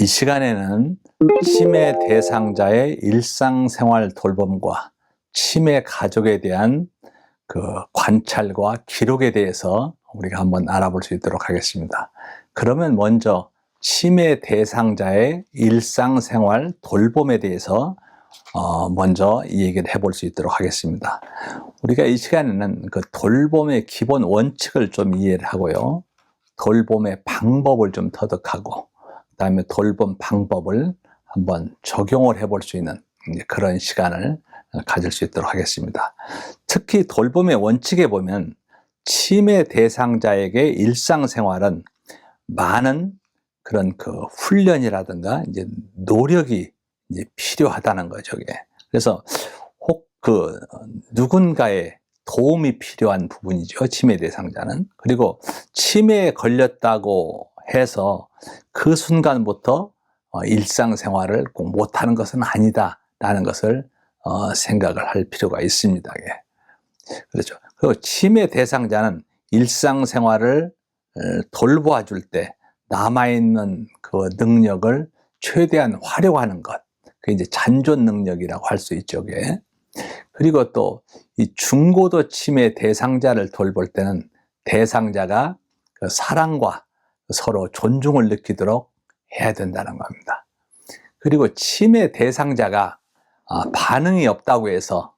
이 시간에는 치매 대상자의 일상생활 돌봄과 치매 가족에 대한 그 관찰과 기록에 대해서 우리가 한번 알아볼 수 있도록 하겠습니다. 그러면 먼저 치매 대상자의 일상생활 돌봄에 대해서 어 먼저 이 얘기를 해볼 수 있도록 하겠습니다. 우리가 이 시간에는 그 돌봄의 기본 원칙을 좀 이해를 하고요. 돌봄의 방법을 좀 터득하고 그 다음에 돌봄 방법을 한번 적용을 해볼 수 있는 그런 시간을 가질 수 있도록 하겠습니다. 특히 돌봄의 원칙에 보면 치매 대상자에게 일상생활은 많은 그런 그 훈련이라든가 이제 노력이 이제 필요하다는 거죠. 그래서 혹 그 누군가의 도움이 필요한 부분이죠. 치매 대상자는. 그리고 치매에 걸렸다고 해서 그 순간부터 어, 일상생활을 꼭 못하는 것은 아니다라는 것을 어, 생각을 할 필요가 있습니다. 예. 그렇죠. 그리고 치매 대상자는 일상생활을 어, 돌보아 줄 때 남아있는 그 능력을 최대한 활용하는 것. 그게 이제 잔존 능력이라고 할 수 있죠. 그게. 그리고 또 이 중고도 치매 대상자를 돌볼 때는 대상자가 그 사랑과 서로 존중을 느끼도록 해야 된다는 겁니다. 그리고 치매 대상자가 아, 반응이 없다고 해서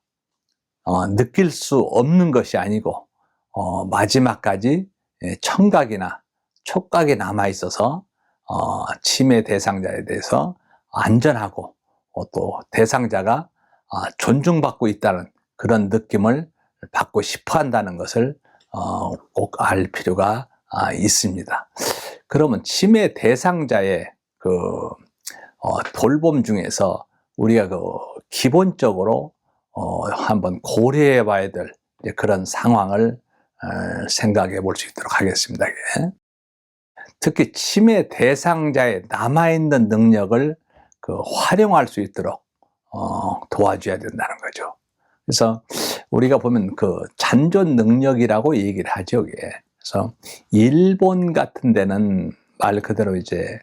어, 느낄 수 없는 것이 아니고 어, 마지막까지 예, 청각이나 촉각이 남아 있어서 어, 치매 대상자에 대해서 안전하고 어, 또 대상자가 아, 존중받고 있다는 그런 느낌을 받고 싶어 한다는 것을 어, 꼭알 필요가 아, 있습니다. 그러면 치매 대상자의 그 어, 돌봄 중에서 우리가 그 기본적으로 어, 한번 고려해 봐야 될 그런 상황을 어, 생각해 볼 수 있도록 하겠습니다. 특히 치매 대상자의 남아있는 능력을 그 활용할 수 있도록 어, 도와줘야 된다는 거죠. 그래서 우리가 보면 그 잔존 능력이라고 얘기를 하죠. 이게. 그래서 일본 같은 데는 말 그대로 이제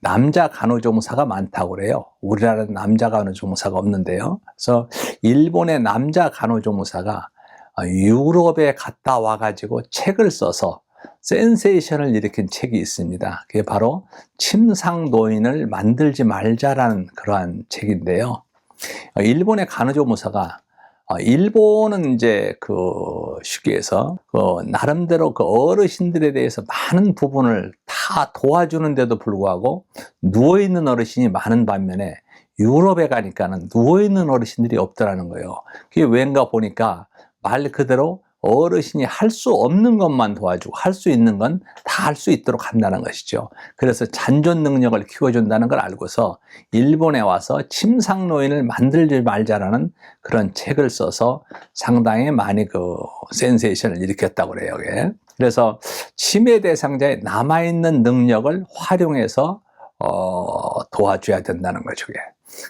남자 간호조무사가 많다고 그래요. 우리나라는 남자 간호조무사가 없는데요. 그래서 일본의 남자 간호조무사가 유럽에 갔다 와가지고 책을 써서 센세이션을 일으킨 책이 있습니다. 그게 바로 침상 노인을 만들지 말자라는 그러한 책인데요. 일본의 간호조무사가 일본은 이제 그 쉽게 해서 그 나름대로 그 어르신들에 대해서 많은 부분을 다 도와주는데도 불구하고 누워 있는 어르신이 많은 반면에 유럽에 가니까는 누워 있는 어르신들이 없더라는 거예요. 그게 왠가 보니까 말 그대로 어르신이 할 수 없는 것만 도와주고 할 수 있는 건 다 할 수 있도록 한다는 것이죠. 그래서 잔존 능력을 키워준다는 걸 알고서 일본에 와서 침상 노인을 만들지 말자라는 그런 책을 써서 상당히 많이 그 센세이션을 일으켰다고 그래요. 이게. 그래서 치매 대상자의 남아있는 능력을 활용해서 어, 도와줘야 된다는 거죠. 이게.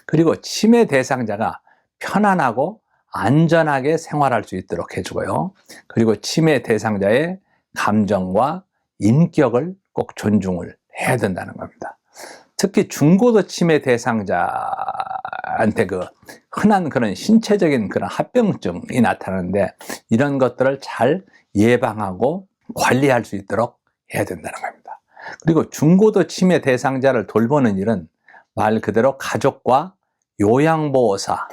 그리고 치매 대상자가 편안하고 안전하게 생활할 수 있도록 해주고요. 그리고 치매 대상자의 감정과 인격을 꼭 존중을 해야 된다는 겁니다. 특히 중고도 치매 대상자한테 그 흔한 그런 신체적인 그런 합병증이 나타나는데 이런 것들을 잘 예방하고 관리할 수 있도록 해야 된다는 겁니다. 그리고 중고도 치매 대상자를 돌보는 일은 말 그대로 가족과 요양보호사,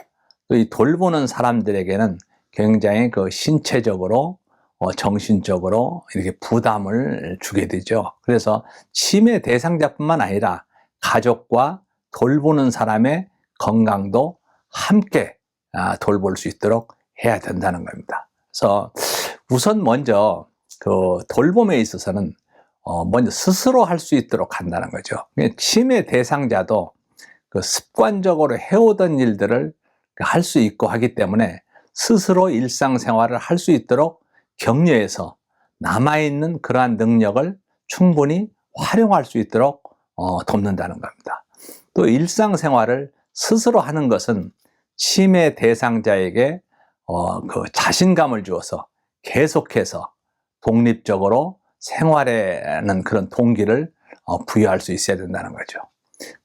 이 돌보는 사람들에게는 굉장히 그 신체적으로 어, 정신적으로 이렇게 부담을 주게 되죠. 그래서 치매 대상자뿐만 아니라 가족과 돌보는 사람의 건강도 함께 아, 돌볼 수 있도록 해야 된다는 겁니다. 그래서 우선 먼저 그 돌봄에 있어서는 어, 먼저 스스로 할 수 있도록 한다는 거죠. 치매 대상자도 그 습관적으로 해오던 일들을 할 수 있고 하기 때문에 스스로 일상생활을 할 수 있도록 격려해서 남아있는 그러한 능력을 충분히 활용할 수 있도록 어, 돕는다는 겁니다. 또 일상생활을 스스로 하는 것은 치매 대상자에게 어, 그 자신감을 주어서 계속해서 독립적으로 생활하는 그런 동기를 어, 부여할 수 있어야 된다는 거죠.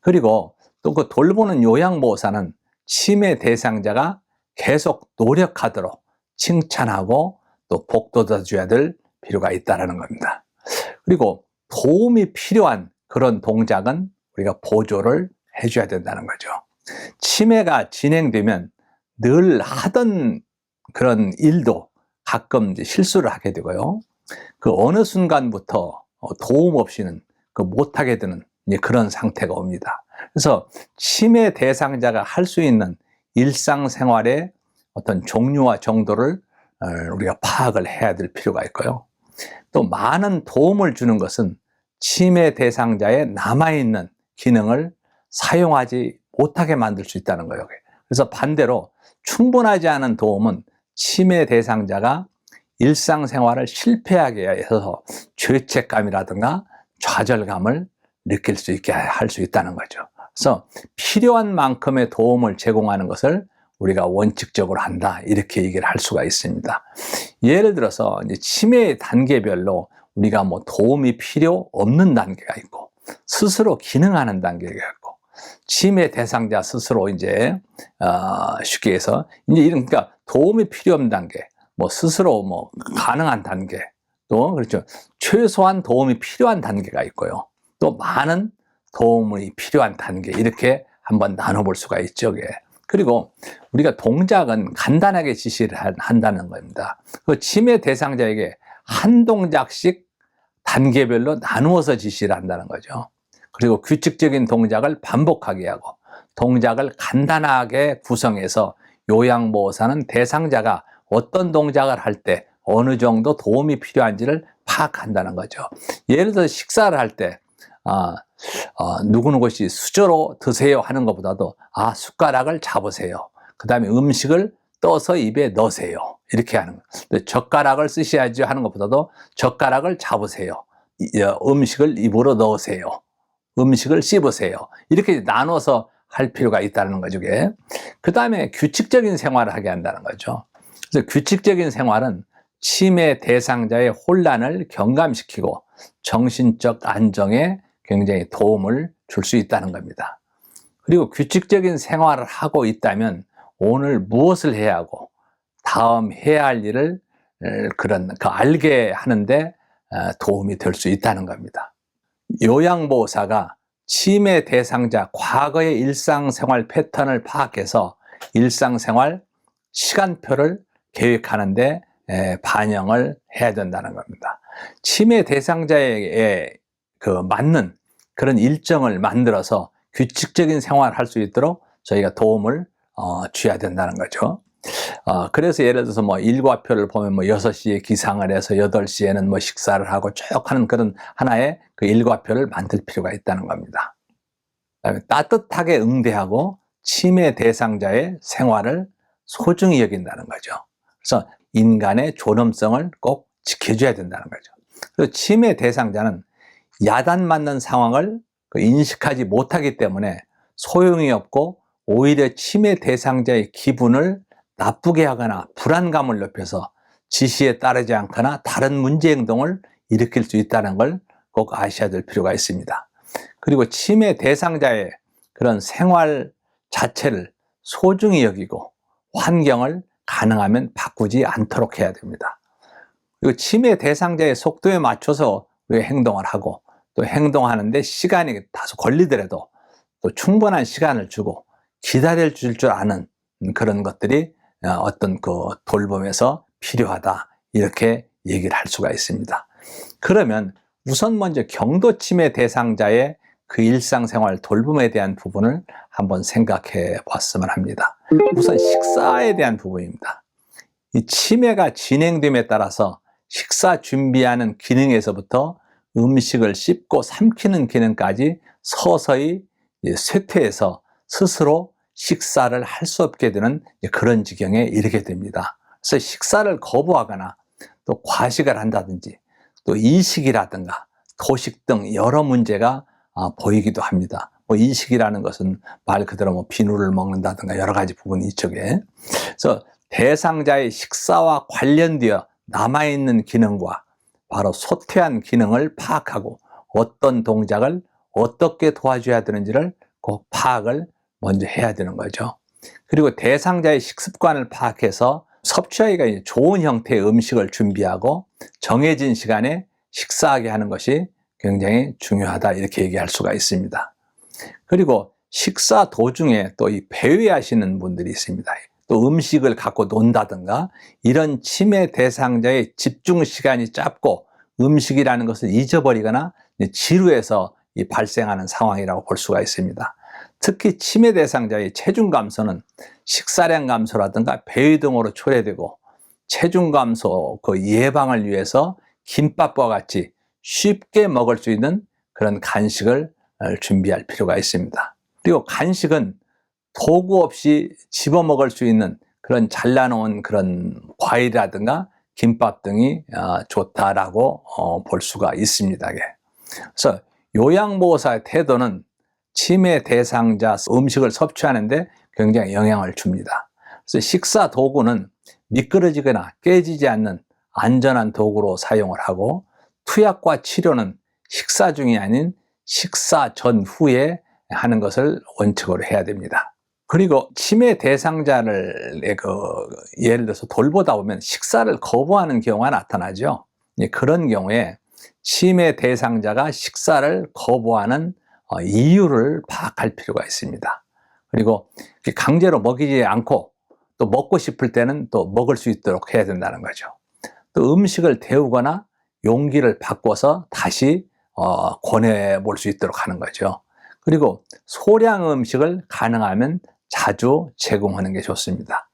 그리고 또 그 돌보는 요양보호사는 치매 대상자가 계속 노력하도록 칭찬하고 또 복돋아 줘야 될 필요가 있다는 겁니다. 그리고 도움이 필요한 그런 동작은 우리가 보조를 해줘야 된다는 거죠. 치매가 진행되면 늘 하던 그런 일도 가끔 실수를 하게 되고요. 그 어느 순간부터 어, 도움 없이는 그 못하게 되는 이제 그런 상태가 옵니다. 그래서 치매 대상자가 할 수 있는 일상생활의 어떤 종류와 정도를 어, 우리가 파악을 해야 될 필요가 있고요. 또 많은 도움을 주는 것은 치매 대상자의 남아있는 기능을 사용하지 못하게 만들 수 있다는 거예요. 그래서 반대로 충분하지 않은 도움은 치매 대상자가 일상생활을 실패하게 해서 죄책감이라든가 좌절감을 느낄 수 있게 할 수 있다는 거죠. 그래서 필요한 만큼의 도움을 제공하는 것을 우리가 원칙적으로 한다. 이렇게 얘기를 할 수가 있습니다. 예를 들어서 이제 치매의 단계별로 우리가 뭐 도움이 필요 없는 단계가 있고 스스로 기능하는 단계가 있고 치매 대상자 스스로 이제 어, 쉽게 해서 이제 이런 그러니까 도움이 필요 없는 단계, 뭐 스스로 뭐 가능한 단계, 또 그렇죠 최소한 도움이 필요한 단계가 있고요. 또 많은 도움이 필요한 단계 이렇게 한번 나눠볼 수가 있죠. 그리고 우리가 동작은 간단하게 지시를 한다는 겁니다. 그 치매 대상자에게 한 동작씩 단계별로 나누어서 지시를 한다는 거죠. 그리고 규칙적인 동작을 반복하게 하고 동작을 간단하게 구성해서 요양보호사는 대상자가 어떤 동작을 할 때 어느 정도 도움이 필요한지를 파악한다는 거죠. 예를 들어 식사를 할 때 아, 어, 누구누구시 수저로 드세요 하는 것보다도 아 숟가락을 잡으세요. 그 다음에 음식을 떠서 입에 넣으세요. 이렇게 하는 거예요. 젓가락을 쓰셔야지 하는 것보다도 젓가락을 잡으세요. 어, 음식을 입으로 넣으세요. 음식을 씹으세요. 이렇게 나눠서 할 필요가 있다는 거죠. 그 다음에 규칙적인 생활을 하게 한다는 거죠. 그래서 규칙적인 생활은 치매 대상자의 혼란을 경감시키고 정신적 안정에 굉장히 도움을 줄 수 있다는 겁니다. 그리고 규칙적인 생활을 하고 있다면 오늘 무엇을 해야 하고 다음 해야 할 일을 그런 그 알게 하는데 어, 도움이 될 수 있다는 겁니다. 요양보호사가 치매 대상자 과거의 일상생활 패턴을 파악해서 일상생활 시간표를 계획하는데 반영을 해야 된다는 겁니다. 치매 대상자에게 그 맞는 그런 일정을 만들어서 규칙적인 생활을 할 수 있도록 저희가 도움을 어, 줘야 된다는 거죠. 어, 그래서 예를 들어서 뭐 일과표를 보면 뭐 6시에 기상을 해서 8시에는 뭐 식사를 하고 쭉 하는 그런 하나의 그 일과표를 만들 필요가 있다는 겁니다. 따뜻하게 응대하고 치매 대상자의 생활을 소중히 여긴다는 거죠. 그래서 인간의 존엄성을 꼭 지켜줘야 된다는 거죠. 그리고 치매 대상자는 야단 맞는 상황을 그 인식하지 못하기 때문에 소용이 없고 오히려 치매 대상자의 기분을 나쁘게 하거나 불안감을 높여서 지시에 따르지 않거나 다른 문제 행동을 일으킬 수 있다는 걸 꼭 아셔야 될 필요가 있습니다. 그리고 치매 대상자의 그런 생활 자체를 소중히 여기고 환경을 가능하면 바꾸지 않도록 해야 됩니다. 그리고 치매 대상자의 속도에 맞춰서 우리가 행동을 하고 또 행동하는데 시간이 다소 걸리더라도 또 충분한 시간을 주고 기다려 줄 줄 아는 그런 것들이 어, 어떤 그 돌봄에서 필요하다 이렇게 얘기를 할 수가 있습니다. 그러면 우선 먼저 경도침해 대상자의 그 일상생활 돌봄에 대한 부분을 한번 생각해 봤으면 합니다. 우선 식사에 대한 부분입니다. 이 치매가 진행됨에 따라서 식사 준비하는 기능에서부터 음식을 씹고 삼키는 기능까지 서서히 쇠퇴해서 스스로 식사를 할 수 없게 되는 그런 지경에 이르게 됩니다. 그래서 식사를 거부하거나 또 과식을 한다든지 또 이식이라든가 도식 등 여러 문제가 아, 보이기도 합니다. 뭐 이식이라는 것은 말 그대로 뭐 비누를 먹는다든가 여러 가지 부분이 이쪽에. 그래서 대상자의 식사와 관련되어 남아있는 기능과 바로 소퇴한 기능을 파악하고 어떤 동작을 어떻게 도와줘야 되는지를 꼭 파악을 먼저 해야 되는 거죠. 그리고 대상자의 식습관을 파악해서 섭취하기가 좋은 형태의 음식을 준비하고 정해진 시간에 식사하게 하는 것이 굉장히 중요하다 이렇게 얘기할 수가 있습니다. 그리고 식사 도중에 또 이 배회하시는 분들이 있습니다. 또 음식을 갖고 논다든가 이런 치매 대상자의 집중 시간이 짧고 음식이라는 것을 잊어버리거나 지루해서 이 발생하는 상황이라고 볼 수가 있습니다. 특히 치매 대상자의 체중 감소는 식사량 감소라든가 배위 등으로 초래되고 체중 감소 그 예방을 위해서 김밥과 같이 쉽게 먹을 수 있는 그런 간식을 준비할 필요가 있습니다. 그리고 간식은 도구 없이 집어 먹을 수 있는 그런 잘라놓은 그런 과일이라든가 김밥 등이 어, 좋다라고 어, 볼 수가 있습니다. 그래서 요양보호사의 태도는 치매 대상자 음식을 섭취하는데 굉장히 영향을 줍니다. 그래서 식사 도구는 미끄러지거나 깨지지 않는 안전한 도구로 사용을 하고 투약과 치료는 식사 중이 아닌 식사 전후에 하는 것을 원칙으로 해야 됩니다. 그리고 치매 대상자를 그 예를 들어서 돌보다 보면 식사를 거부하는 경우가 나타나죠. 그런 경우에 치매 대상자가 식사를 거부하는 어, 이유를 파악할 필요가 있습니다. 그리고 강제로 먹이지 않고 또 먹고 싶을 때는 또 먹을 수 있도록 해야 된다는 거죠. 또 음식을 데우거나 용기를 바꿔서 다시 어, 권해 볼 수 있도록 하는 거죠. 그리고 소량 음식을 가능하면 자주 제공하는 게 좋습니다.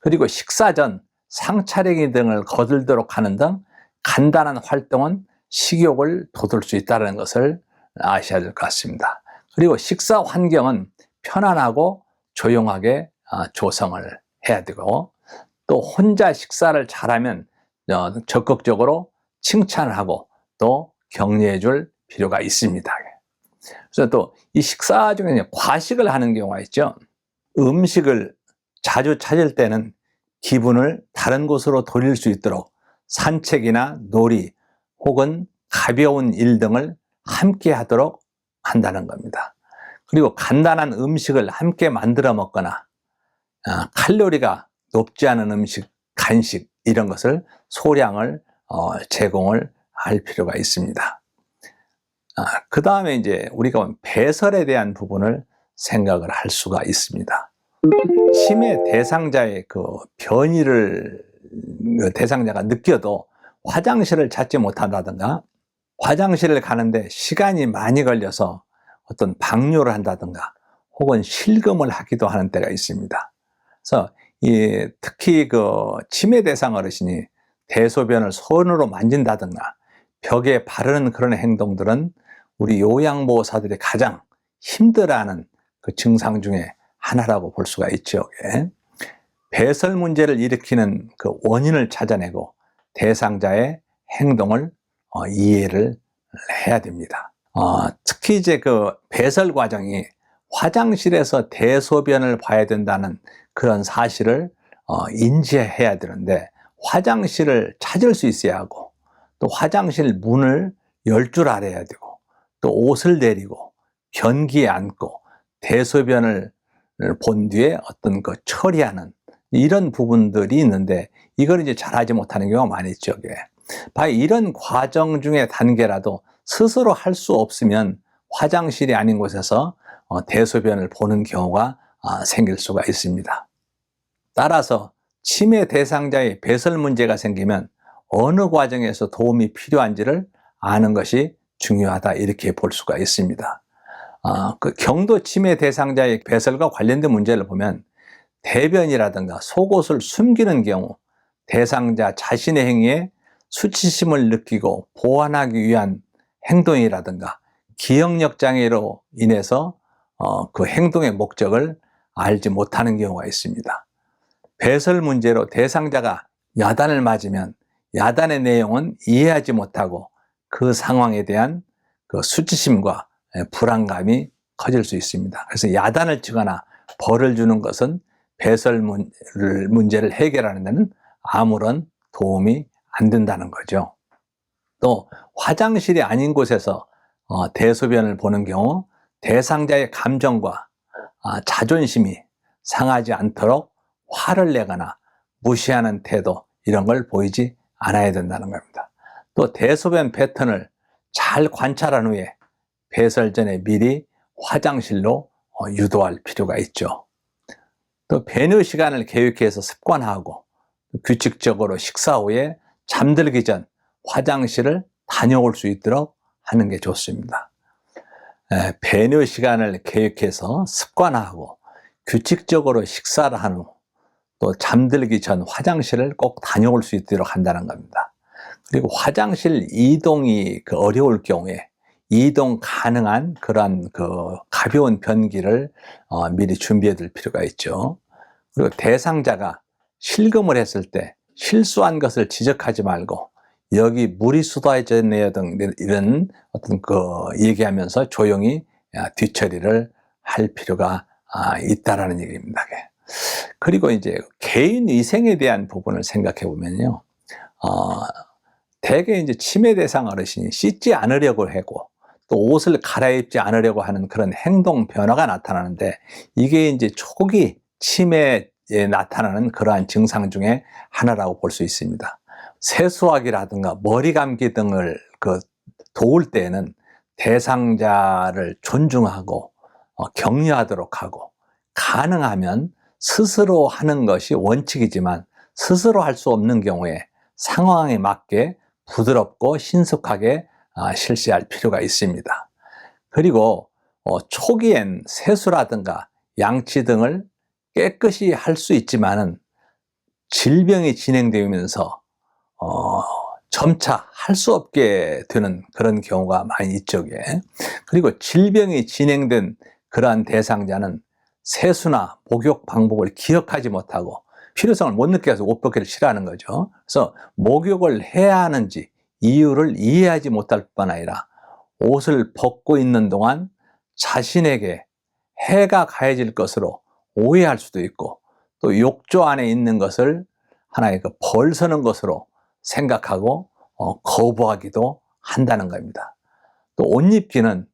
그리고 식사 전 상차리기 등을 거들도록 하는 등 간단한 활동은 식욕을 돋을 수 있다는 것을 아셔야 될 것 같습니다. 그리고 식사 환경은 편안하고 조용하게 어, 조성을 해야 되고 또 혼자 식사를 잘하면 어, 적극적으로 칭찬을 하고 또 격려해 줄 필요가 있습니다. 그래서 또 이 식사 중에 과식을 하는 경우가 있죠. 음식을 자주 찾을 때는 기분을 다른 곳으로 돌릴 수 있도록 산책이나 놀이 혹은 가벼운 일 등을 함께 하도록 한다는 겁니다. 그리고 간단한 음식을 함께 만들어 먹거나 아, 칼로리가 높지 않은 음식, 간식 이런 것을 소량을 어, 제공을 할 필요가 있습니다. 아, 그 다음에 이제 우리가 배설에 대한 부분을 생각을 할 수가 있습니다. 치매 대상자의 그 변이를 그 대상자가 느껴도 화장실을 찾지 못한다든가 화장실을 가는데 시간이 많이 걸려서 어떤 방뇨를 한다든가 혹은 실금을 하기도 하는 때가 있습니다. 그래서 이 특히 그 치매 대상 어르신이 대소변을 손으로 만진다든가 벽에 바르는 그런 행동들은 우리 요양보호사들이 가장 힘들어하는 그 증상 중에 하나라고 볼 수가 있죠. 예. 배설 문제를 일으키는 그 원인을 찾아내고 대상자의 행동을 어, 이해를 해야 됩니다. 어, 특히 이제 그 배설 과정이 화장실에서 대소변을 봐야 된다는 그런 사실을 어, 인지해야 되는데 화장실을 찾을 수 있어야 하고 또 화장실 문을 열 줄 알아야 되고 또 옷을 내리고 변기에 앉고 대소변을 본 뒤에 어떤 그 처리하는 이런 부분들이 있는데 이걸 이제 잘하지 못하는 경우가 많이 있죠. 바로 이런 과정 중의 단계라도 스스로 할 수 없으면 화장실이 아닌 곳에서 어, 대소변을 보는 경우가 아, 생길 수가 있습니다. 따라서 치매 대상자의 배설 문제가 생기면 어느 과정에서 도움이 필요한지를 아는 것이 중요하다 이렇게 볼 수가 있습니다. 아, 그 경도 치매 대상자의 배설과 관련된 문제를 보면 대변이라든가 속옷을 숨기는 경우 대상자 자신의 행위에 수치심을 느끼고 보완하기 위한 행동이라든가 기억력 장애로 인해서 어, 그 행동의 목적을 알지 못하는 경우가 있습니다. 배설 문제로 대상자가 야단을 맞으면 야단의 내용은 이해하지 못하고 그 상황에 대한 그 수치심과 불안감이 커질 수 있습니다. 그래서 야단을 치거나 벌을 주는 것은 배설 문제를 해결하는 데는 아무런 도움이 안 된다는 거죠. 또 화장실이 아닌 곳에서 어, 대소변을 보는 경우 대상자의 감정과 아, 자존심이 상하지 않도록 화를 내거나 무시하는 태도 이런 걸 보이지 않아야 된다는 겁니다. 또 대소변 패턴을 잘 관찰한 후에 배설 전에 미리 화장실로 어, 유도할 필요가 있죠. 또 배뇨 시간을 계획해서 습관하고 규칙적으로 식사 후에 잠들기 전 화장실을 다녀올 수 있도록 하는 게 좋습니다. 에, 배뇨 시간을 계획해서 습관하고 규칙적으로 식사를 한 후 또 잠들기 전 화장실을 꼭 다녀올 수 있도록 한다는 겁니다. 그리고 화장실 이동이 그 어려울 경우에 이동 가능한 그러한 그 가벼운 변기를 어, 미리 준비해 둘 필요가 있죠. 그리고 대상자가 실금을 했을 때 실수한 것을 지적하지 말고 여기 물이 쏟아졌네요 등 이런 어떤 그 얘기하면서 조용히 아, 뒤처리를 할 필요가 아, 있다라는 얘기입니다. 그리고 이제 개인 위생에 대한 부분을 생각해 보면요. 어, 대개 이제 치매 대상 어르신이 씻지 않으려고 하고 또 옷을 갈아입지 않으려고 하는 그런 행동 변화가 나타나는데 이게 이제 초기 치매에 나타나는 그러한 증상 중에 하나라고 볼 수 있습니다. 세수하기라든가 머리 감기 등을 그 도울 때에는 대상자를 존중하고 어, 격려하도록 하고 가능하면 스스로 하는 것이 원칙이지만 스스로 할 수 없는 경우에 상황에 맞게 부드럽고 신속하게 아, 실시할 필요가 있습니다. 그리고 어, 초기엔 세수라든가 양치 등을 깨끗이 할 수 있지만은 질병이 진행되면서 어, 점차 할 수 없게 되는 그런 경우가 많이 있죠. 그리고 질병이 진행된 그러한 대상자는 세수나 목욕 방법을 기억하지 못하고 필요성을 못 느껴서 옷 벗기를 싫어하는 거죠. 그래서 목욕을 해야 하는지 이유를 이해하지 못할 뿐 아니라 옷을 벗고 있는 동안 자신에게 해가 가해질 것으로 오해할 수도 있고 또 욕조 안에 있는 것을 하나의 그 벌서는 것으로 생각하고 어, 거부하기도 한다는 겁니다. 또 옷 입기는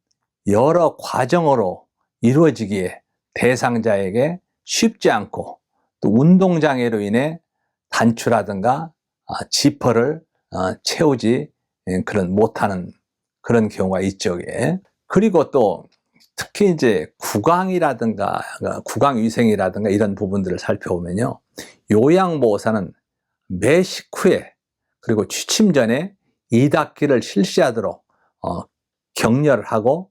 여러 과정으로 이루어지기에 대상자에게 쉽지 않고 또 운동장애로 인해 단추라든가 아, 지퍼를 어, 채우지 예, 그런 못하는 그런 경우가 있죠. 그리고 또 특히 이제 구강이라든가 구강 위생이라든가 이런 부분들을 살펴보면요. 요양보호사는 매 식후에 그리고 취침 전에 이닦기를 실시하도록 어, 격려를 하고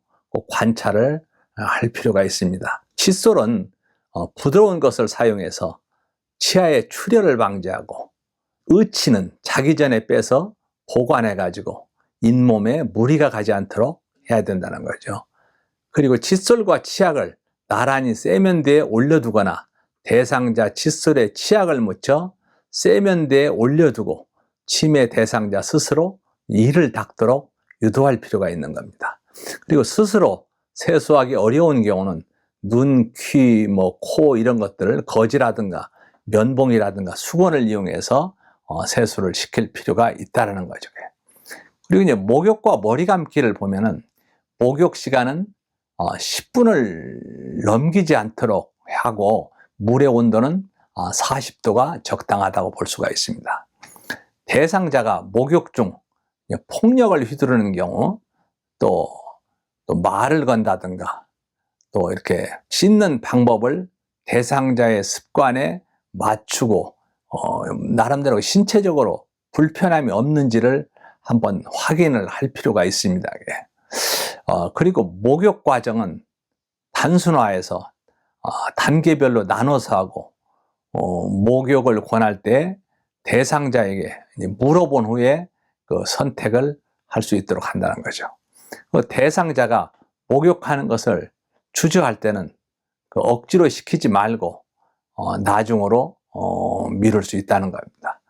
관찰을 할 필요가 있습니다. 칫솔은 어, 부드러운 것을 사용해서 치아의 출혈을 방지하고 의치는 자기 전에 빼서 보관해 가지고 잇몸에 무리가 가지 않도록 해야 된다는 거죠. 그리고 칫솔과 치약을 나란히 세면대에 올려두거나 대상자 칫솔에 치약을 묻혀 세면대에 올려두고 치매 대상자 스스로 이를 닦도록 유도할 필요가 있는 겁니다. 그리고 스스로 세수하기 어려운 경우는 눈, 귀, 뭐, 코 이런 것들을 거지라든가 면봉이라든가 수건을 이용해서 어, 세수를 시킬 필요가 있다는 거죠. 그리고 이제 목욕과 머리 감기를 보면은 목욕 시간은 어, 10분을 넘기지 않도록 하고 물의 온도는 어, 40도가 적당하다고 볼 수가 있습니다. 대상자가 목욕 중 폭력을 휘두르는 경우 또, 또 말을 건다든가 또 이렇게 씻는 방법을 대상자의 습관에 맞추고 어, 나름대로 신체적으로 불편함이 없는지를 한번 확인을 할 필요가 있습니다. 어, 그리고 목욕 과정은 단순화해서 어, 단계별로 나눠서 하고 어, 목욕을 권할 때 대상자에게 물어본 후에 그 선택을 할 수 있도록 한다는 거죠. 그 대상자가 목욕하는 것을 주저할 때는 그 억지로 시키지 말고 어, 나중으로 어, 미룰 수 있다는 겁니다.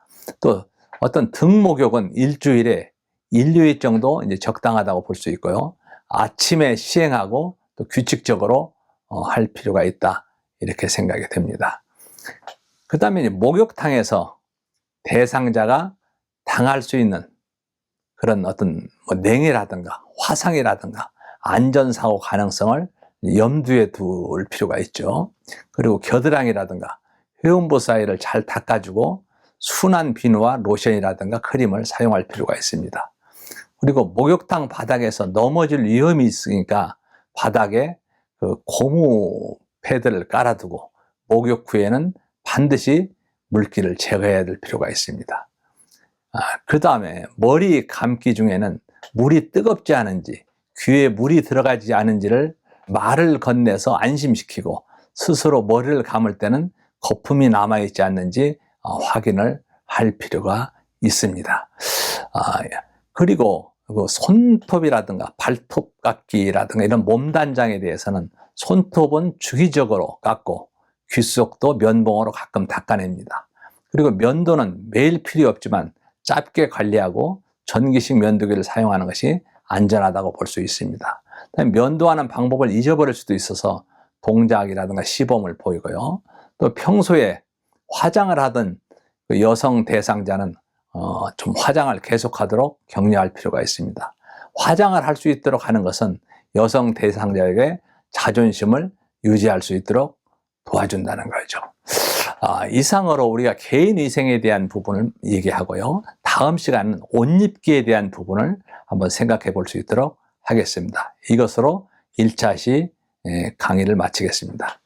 또 어떤 등 목욕은 일주일에 1, 2일 정도 이제 적당하다고 볼 수 있고요. 아침에 시행하고 또 규칙적으로 어, 할 필요가 있다. 이렇게 생각이 됩니다. 그 다음에 목욕탕에서 대상자가 당할 수 있는 그런 어떤 뭐 냉해라든가 화상이라든가 안전사고 가능성을 염두에 둘 필요가 있죠. 그리고 겨드랑이라든가 회음부 사이를 잘 닦아주고 순한 비누와 로션이라든가 크림을 사용할 필요가 있습니다. 그리고 목욕탕 바닥에서 넘어질 위험이 있으니까 바닥에 그 고무 패드를 깔아두고 목욕 후에는 반드시 물기를 제거해야 될 필요가 있습니다. 아, 그 다음에 머리 감기 중에는 물이 뜨겁지 않은지 귀에 물이 들어가지 않은지를 말을 건네서 안심시키고 스스로 머리를 감을 때는 거품이 남아있지 않는지 어, 확인을 할 필요가 있습니다. 아, 예. 그리고 그 손톱이라든가 발톱 깎기라든가 이런 몸 단장에 대해서는 손톱은 주기적으로 깎고 귓속도 면봉으로 가끔 닦아냅니다. 그리고 면도는 매일 필요 없지만 짧게 관리하고 전기식 면도기를 사용하는 것이 안전하다고 볼 수 있습니다. 면도하는 방법을 잊어버릴 수도 있어서 동작이라든가 시범을 보이고요. 또 평소에 화장을 하던 그 여성 대상자는 어, 좀 화장을 계속하도록 격려할 필요가 있습니다. 화장을 할 수 있도록 하는 것은 여성 대상자에게 자존심을 유지할 수 있도록 도와준다는 거죠. 아, 이상으로 우리가 개인 위생에 대한 부분을 얘기하고요. 다음 시간은 옷 입기에 대한 부분을 한번 생각해 볼 수 있도록 하겠습니다. 이것으로 1차 시 예, 강의를 마치겠습니다.